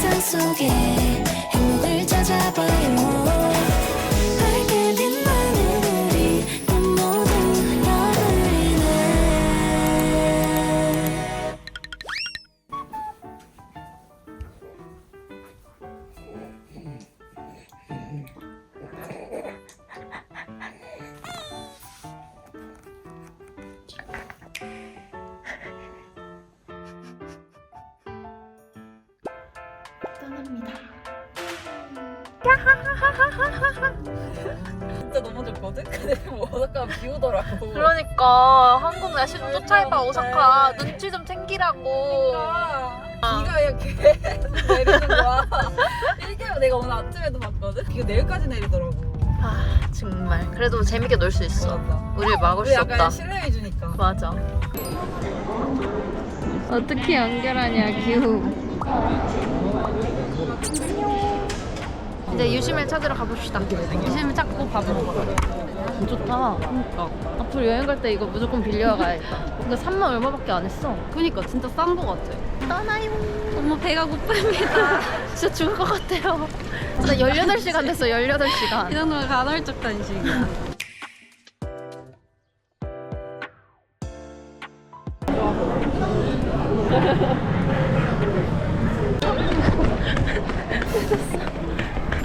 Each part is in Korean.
일상 속에 행복을 찾아봐요 진짜 너무 좋거든? 근데 뭐 약간 비우더라고. 그러니까 한국 날씨 또 차이봐 오사카 눈치 좀 챙기라고. 비가 그냥 계속 내리는 거야. 이게 내가 오늘 아침에도 봤거든? 비가 내일까지 내리더라고. 아 정말 그래도 재밌게 놀 수 있어. 맞아. 우리를 막을 우리 수 약간 없다. 신뢰해주니까. 맞아. 어떻게 연결하냐 기후. 이제 유심을 찾으러 가봅시다. 유심을 찾고 밥을 먹어요. 좋다. 그러니까. 앞으로 여행 갈 때 이거 무조건 빌려 가야겠다. 이거 3만 얼마밖에 안 했어. 그니까 진짜 싼 거 같아. 떠나요. 너무 배가 고픕니다. 진짜 죽을 것 같아요. 진짜 18시간 됐어, 18시간. 이 정도면 간헐적 단식이야.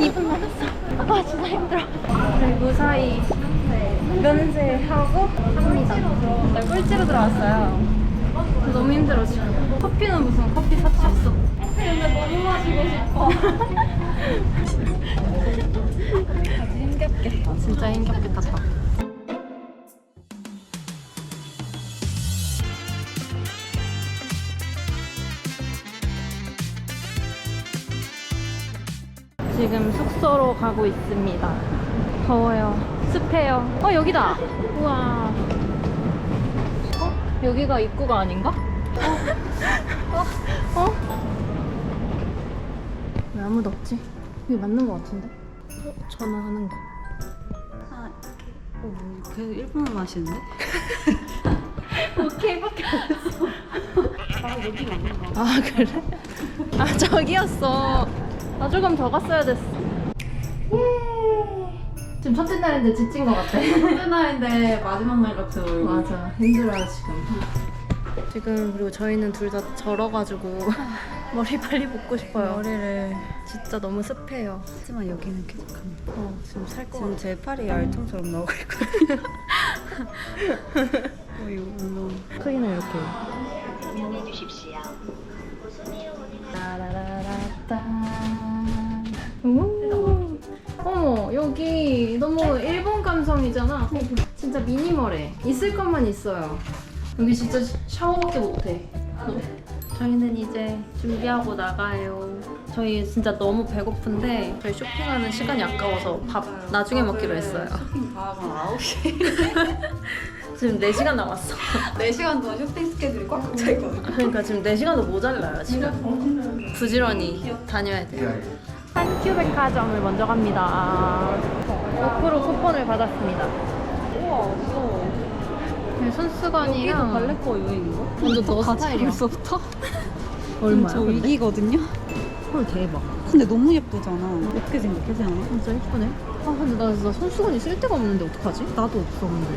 아, 진짜 힘들어. 무사히 면세하고 합니다. 나 꼴찌로 들어왔어요. 너무 힘들어, 지금. 커피는 무슨 커피 사치였어. 근데 너무 마시고 싶어. 아주 힘겹게. 진짜 힘겹게 탔다. 지금 숙소로 가고 있습니다. 더워요. 습해요. 어, 여기다. 우와. 어? 여기가 입구가 아닌가? 어? 어? 어? 왜 아무도 없지? 여기 맞는 것 같은데? 어? 전화하는 거. 아, 어, 그래도 일본어 마시는데? 오케이밖에 안 했어. 아, 여기 맞는 거. 아, 그래? 아, 저기였어. 아, 조금 더 갔어야 됐어. 지금 첫째 날인데 지친 것 같아. 첫째 날인데 마지막 날 같은 얼굴. 맞아 힘들어요 지금 지금 그리고 저희는 둘 다 절어가지고 머리 빨리 볶고 싶어요 머리를. 진짜 너무 습해요 하지만 여기는 쾌적합니다. 어 지금 살것 지금 제 팔이 알통처럼 나오고 있거든요. 어, 이거 운동. 크기는 이렇게 따라라라따. 여기 너무 일본 감성이잖아. 진짜 미니멀해. 있을 것만 있어요. 여기 진짜 샤워밖에 못해. 저희는 이제 준비하고 나가요. 저희 진짜 너무 배고픈데 저희 쇼핑하는 시간이 아까워서 밥 나중에 먹기로 했어요. 쇼핑 다 하면 9시. 지금 4시간 남았어. 4시간 동안 쇼핑 스케줄이 꽉차 있거든요. 그러니까 지금 4시간도 모자라요 지금. 부지런히 다녀야 돼요 한큐 백화점을 먼저 갑니다 5% 쿠폰을 받았습니다 우와, 무서워. 네, 손수건이랑 발레 거 유행인 거? 완전 너 스타일이야 벌써부터? 얼마야 저 근데? 위기거든요? 헐 대박 근데 너무 예쁘잖아. 예쁘게 생겼지 않아? 진짜 예쁘네 아 근데 나 진짜 손수건이 쓸 데가 없는데 어떡하지? 나도 없어 근데.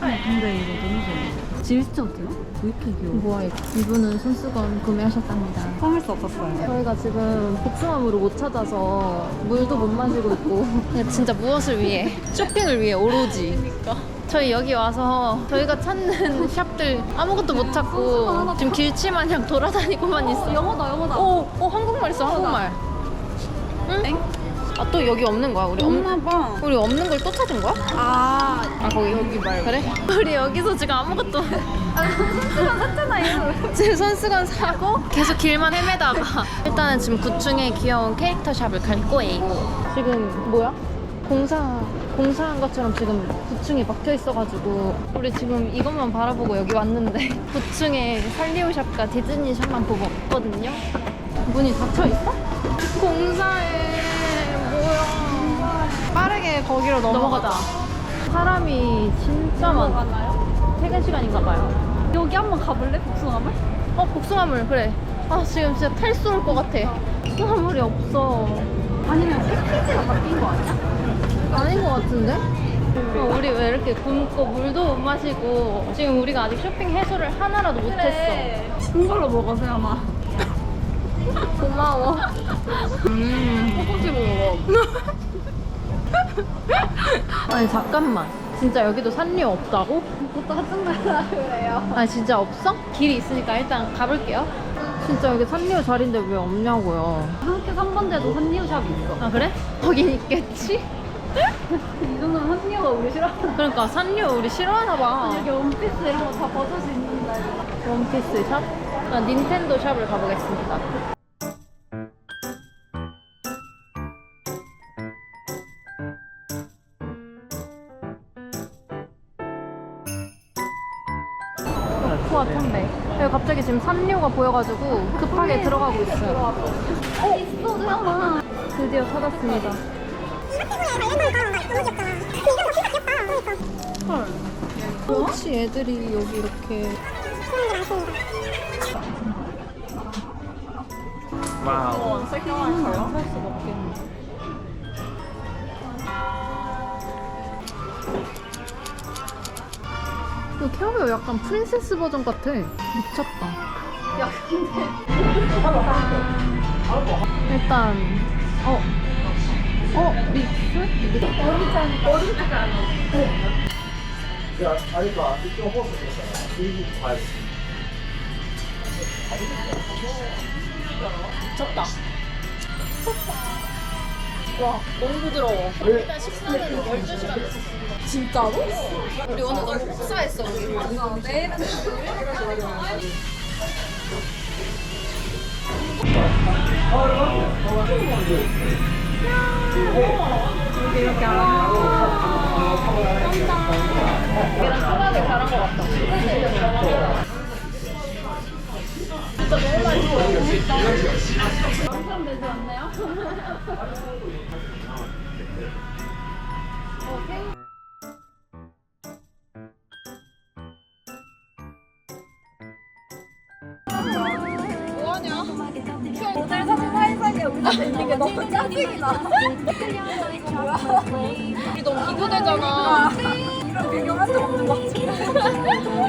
근데 이거 너무 좋아. 진짜 어때요? 왜 이렇게 귀여워? 뭐야 이분은 손수건 구매하셨답니다 참을 수 없었어요. 저희가 지금 복숭아물을 못 찾아서 물도 못 마시고 있고 그냥 진짜 무엇을 위해 쇼핑을 위해 오로지 그러니까. 저희 여기 와서 저희가 찾는 샵들 아무것도 못 찾고 지금 길치 마냥 돌아다니고만 있어 영어다 영어다. 오, 오 한국말 있어 한국말 응? 엥? 아또 여기 없는 거야 우리 없, 없나봐. 우리 없는 걸 또 찾은 거야? 아, 아 거기 여기 말고 그래? 우리 여기서 지금 아무것도 아 손수건 샀잖아요 지금 손수건 사고 계속 길만 헤매다가 일단은 지금 9층에 귀여운 캐릭터 샵을 갈 거예요 지금 뭐야? 공사 공사한 것처럼 지금 9층에 막혀 있어가지고 우리 지금 이것만 바라보고 여기 왔는데 9층에 살리오 샵과 디즈니 샵만 보고 왔거든요 문이 닫혀 있어? 공사해 빠르게 거기로 넘어가자 사람이 진짜 많아 퇴근 시간인가 봐요 여기 한번 가볼래? 복숭아물? 어 복숭아물 그래 아 지금 진짜 탈수 올것 같아 탄수화물이 없어. 아니면 패키지가 바뀐 거 아니야? 아닌 것 같은데? 어, 우리 왜 이렇게 굶고 물도 못 마시고 지금 우리가 아직 쇼핑 해소를 하나라도 못했어. 큰 걸로 먹어서 아마. 고마워. 음. 떡볶이 먹어. 아니 잠깐만. 진짜 여기도 산류 없다고? 또 짜증나라 그래요. 아니 진짜 없어? 길이 있으니까 일단 가볼게요. 진짜 여기 산류 자리인데 왜 없냐고요. 학교 3번대도 한리우샵이 있어. 아 그래? 거긴 있겠지? 이 정도면 한리우가 우리 싫어하는 그러니까 산류 우리 싫어하나 봐. 여기 원피스 이런 거 다 벗을 수 있는 날. 원피스 샵? 아, 닌텐도 샵을 가보겠습니다. 산류가 보여가지고 급하게 들어가고 있어요. 어, 있어, 잠깐만. 드디어 찾았습니다. 헐. 혹시 애들이 여기 이렇게? 살 수가 없겠네. 이거 캐비어 약간 프린세스 버전 같아. 미쳤다. 야. 일단, 어. 어, 믹스? 어리잖아. 어리잖아. 미쳤다. 와, 너무 부드러워. 일단 식사는 12시간 됐었어. 진짜로? 우리 오늘 너무 흡사했어, 우리. 내일은 이렇게 하라. 얘랑 초밥이 잘한 것 같다. 진짜 너무 맛있어. 완성되지 않나요? 우리 너무. 이런 없는 거지.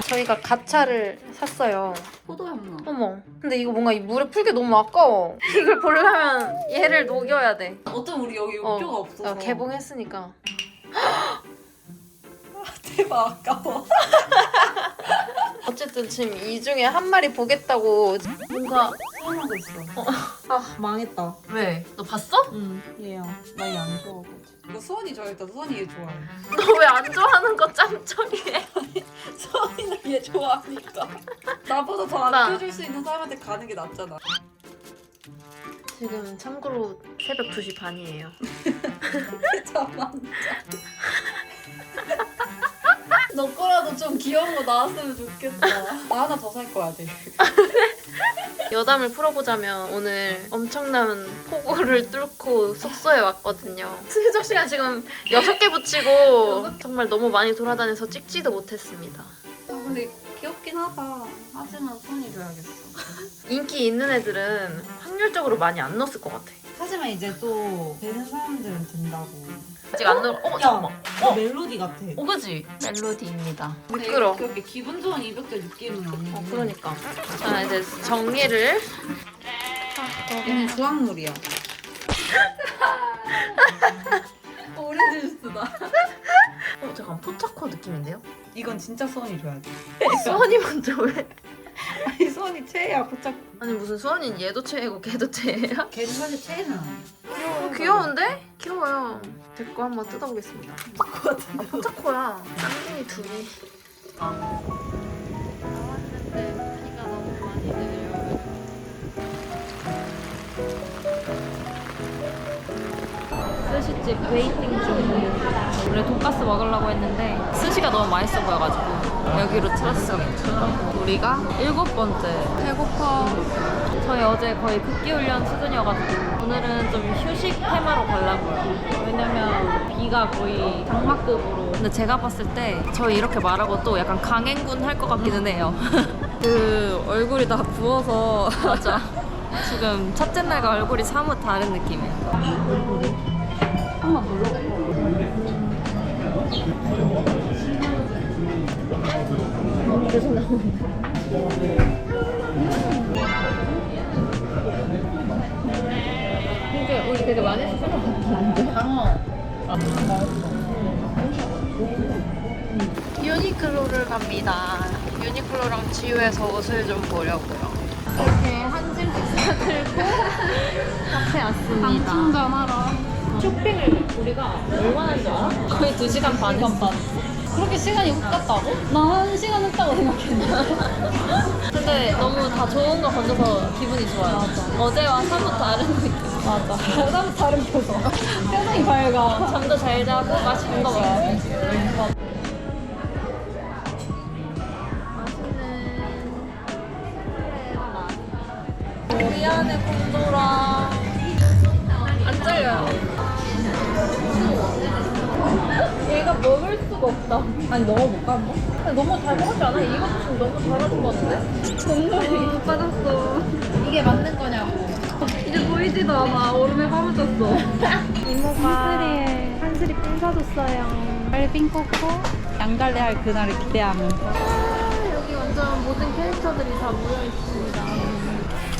저희가 가차를 샀어요. 포도향 나. 어머. 근데 이거 뭔가 이 물에 풀기 너무 아까워. 이걸 보려면 얘를 녹여야 돼. 어쩜 우리 여기 어, 육교가 없어서. 어, 개봉했으니까. 대박 아까워. 어쨌든 지금 이 중에 한 마리 보겠다고 뭔가 하고 있어. 아 망했다. 왜? 너 봤어? 응, 얘야. 나 얘 안 좋아하거든. 이거 수원이 좋아했다. 수원이 얘 좋아해. 너 왜 안 좋아하는 거 짬짬이해? 수원이는 얘 좋아하니까. 나보다 더 나. 아껴줄 수 있는 사람한테 가는 게 낫잖아. 지금 참고로 새벽 2시 반이에요. 잠만 너 거라도 좀 귀여운 거 나왔으면 좋겠다. 나 하나 더 살 거야, 돼. 여담을 풀어보자면 오늘 엄청난 폭우를 뚫고 숙소에 왔거든요. 수유적 씨가 지금 6개 붙이고 정말 너무 많이 돌아다녀서 찍지도 못했습니다. 아, 근데 귀엽긴 하다. 하지만 손이 줘야겠어. 인기 있는 애들은 확률적으로 많이 안 넣었을 것 같아. 하지만 이제 또 되는 사람들은 된다고. 아직 안 넣어. 어 잠깐만. 어, 멜로디 같아. 어 그지? 멜로디입니다. 미끄러. 그렇게 기분 좋은 이벽대 느낌은 아니고. 어 그러니까. 자 이제 정리를. 얘는 주황물이야. 오렌지 주스다. 어 잠깐 포차코 느낌인데요? 이건 진짜 수원이 줘야 돼. 수원이 먼저 왜? 아니 수원이 최애야 포착. 아니 무슨 수원이 얘도 최애고 걔도 최애야? 걔는 사실 아니야. 어, 귀여운데? 귀여워요. 제 거 한번 뜯어보겠습니다. 포차코야. 쌍둥이 둘이. 나왔는데 비가 너무 많이 내려요. 스시집 웨이팅 중. 원래 돈가스 먹으려고 했는데 스시가 너무 맛있어 보여가지고 여기로 찾았어요. 우리가 일곱 번째. 배고파. 저희 어제 거의 극기훈련 수준이어가지고 오늘은 좀 휴식 테마로 가려고요. 왜냐면 비가 거의 장마급으로. 근데 제가 봤을 때 저희 이렇게 말하고 또 약간 강행군 할 것 같기는 해요. 그 얼굴이 다 부어서 맞아. 지금 첫째 날과 얼굴이 사뭇 다른 느낌이에요. 한번 눌러 볼까? 근데 우리 되게 많이 했을 것 같은데. 유니클로를 갑니다. 유니클로랑 지우에서 옷을 좀 보려고요. 이렇게 한 짐씩 사들고 카페 왔습니다. 충전하러. 쇼핑을 우리가 얼마나 한줄 알아? 거의 2시간 반 했어. 그렇게 시간이 훅 갔다고? 나 한 시간 했다고 생각했는데. 근데 너무 다 좋은 거 건져서 기분이 좋아요. 어제와 사뭇 다른 느낌. 맞아. 사람 다른 표정. 표정이 밝아. 잠도 잘 자고 맛있는 거 먹어요. 우리 안에 콘도라 안 잘려요. 얘가 먹을 수가 없다. 아니 넣어볼까 한번? 아니, 너무 잘 먹었지 않아? 이것도 지금 너무 잘하는 거 같은데? 동물이 빠졌어. 이게 맞는 거냐고. 이제 보이지도 않아. 얼음에 파묻혔어. 이모가 한슬이에 한슬이 핀 사줬어요. 빨리 핀 꽂고 양갈래 할 그날을 기대하면서. 여기 완전 모든 캐릭터들이 다 모여 있습니다.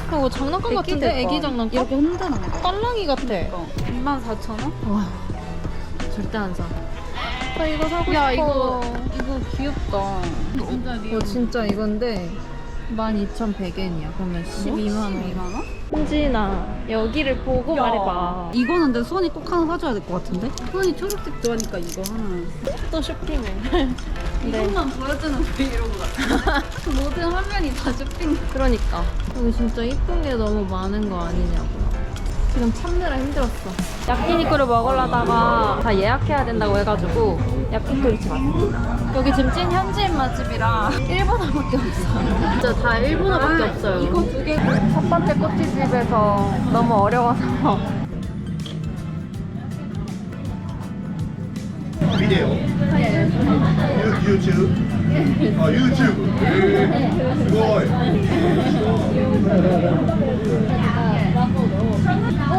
이거 장난감 같은데? 애기 장난감? 이렇게 흔드는 거. 딸랑이 같아. 24,000원? 와, 절대 안 사. 나 이거 사고 야, 싶어. 이거, 이거 귀엽다. 진짜 어, 진짜 이건데 12,100엔이야. 그러면 12만 원. 12만 원? 현진아, 여기를 보고 말해봐. 이거는 근데 수원이 꼭 하나 사줘야 될 것 같은데? 수원이 초록색 좋아하니까 이거 하나. 또 쇼핑을. 네. 이것만 보여주는 브이로그 같은데? 모든 화면이 다 쇼핑. 그러니까. 여기 진짜 이쁜 게 너무 많은 거 아니냐고. 지금 참느라 힘들었어. 야끼니쿠를 먹으려다가 다 예약해야 된다고 해가지고 야끼니쿠리치 왔습니다. 여기 지금 찐 현지인 맛집이라 일본어밖에 없어요. 진짜 다 일본어밖에 없어요. 이거 두 개. 첫 번째 꼬치집에서 너무 어려워서 비디오. 유, 유튜브. 아, 유튜브. 네. 스고이.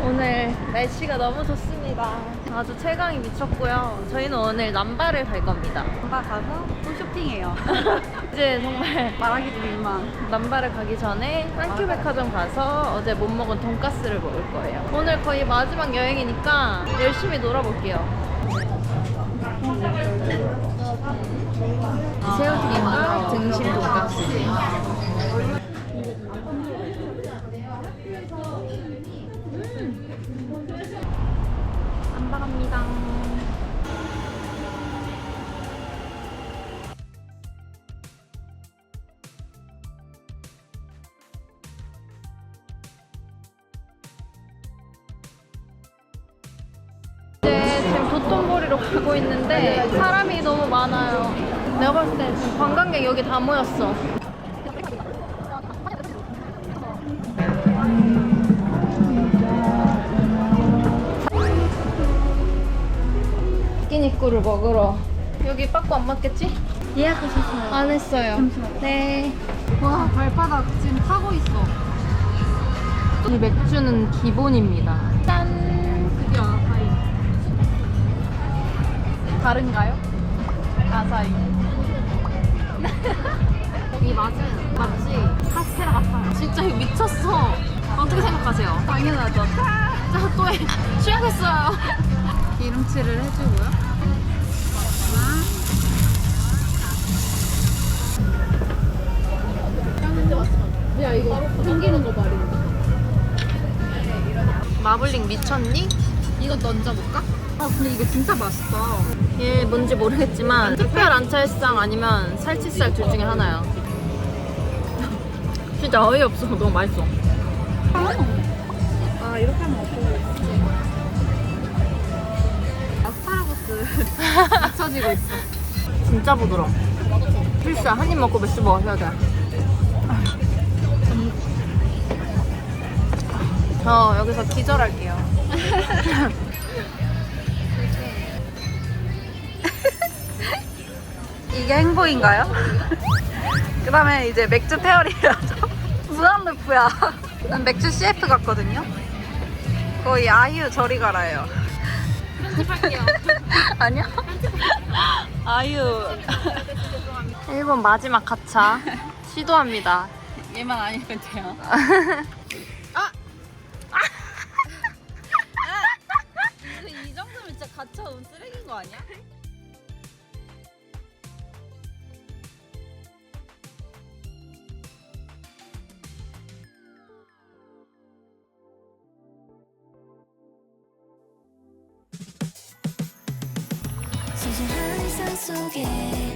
오늘 날씨가 너무 좋습니다. 아주 최강이 미쳤고요. 저희는 오늘 남바를 갈 겁니다. 엄마 가서 또 쇼핑해요. 이제 정말 말하기도 민망. 남바를 가기 전에 한큐백화점 가서 어제 못 먹은 돈가스를 먹을 거예요. 오늘 거의 마지막 여행이니까 열심히 놀아볼게요. 새우튀김과 등심 돈가스. 남바 갑니다. 이제 지금 도톤보리로 가고 있는데 사람이 너무 많아요. 내가 봤을 때 지금 관광객 여기 다 모였어. 끼니꾸를 먹으러 여기 빠꾸 안 맞겠지? 예약하셨어요? 안 했어요. 네. 와, 발바닥 지금 타고 있어. 이 맥주는 기본입니다. 짠. 드디어 아사히. 다른가요? 아사히. 이 맛은 마치 카스테라 같아요. 진짜 이거 미쳤어. 어떻게 생각하세요? 당연하죠. 자, 또 해. 취하겠어요. 기름칠을 해주고요. 야, 이거 생기는 거 말이야. 마블링 미쳤니? 이것도 얹어볼까? 아, 근데 이거 진짜 맛있다. 얘 뭔지 모르겠지만 특별 안찰상 아니면 살치살 둘 중에 하나야. 진짜 어이없어. 너무 맛있어. 아, 이렇게 하면 어떡해. 쳐지고 있어. 진짜 부드러워. 필수야. 한 입 먹고 맥주 먹어야 돼. 저 여기서 기절할게요. 이게 행복인가요? 그 다음에 이제 맥주 페어리라죠. 무한루프야. 난 맥주 CF 같거든요. 거의 아이유 저리 가라예요. 편집할게요. 아니요? 아이유. 일본 마지막 가차 시도합니다. 얘만 아니면 돼요. 처음 쓰레기인 거 아니야? 소중한 일상 속에